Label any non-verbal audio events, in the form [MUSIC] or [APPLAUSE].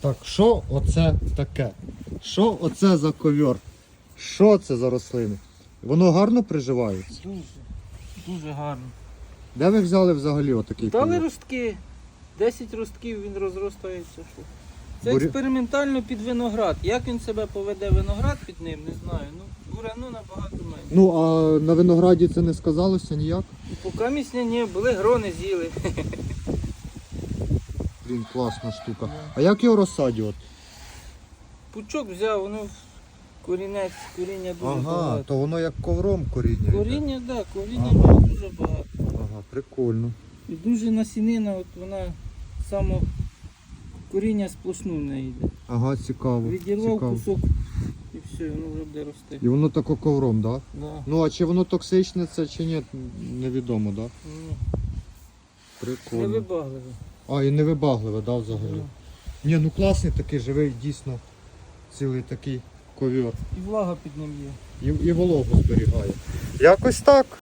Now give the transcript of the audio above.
Так, що оце таке? Що оце за ковер? Що це за рослини? Воно гарно приживається? Дуже, дуже гарно. Де ви взяли взагалі отакий Дали ростки. 10 ростків він розростається. Це Буря- експериментально під виноград. Як він себе поведе виноград під ним, не знаю. Ну, буряну набагато менше. Ну, а на винограді це не сказалося ніяк? Поки місня ні, були грони з'їли. [LAUGHS] Блін, класна штука. А як його розсадювати? Пучок взяв, воно корінець, коріння дуже Ага, багато. то воно як ковром коріння. йде. Коріння, так, да, коріння Ага. дуже багато. Ага, прикольно. І дуже насінина, от вона само коріння сплошну в неї йде. Ага, цікаво. Відірвав цікаво. кусок і все, воно вже буде рости. І воно тако ковром, так? Да? Да. Ну а чи воно токсичне це чи ні, невідомо, так? Да? Ну, Прикольно. Невибагливо. А, і не вибагливе, да, взагалі. Ну. Ні, ну класний такий живий, дійсно цілий такий ковер. І влага під ним є. І, і вологу зберігає. Якось так.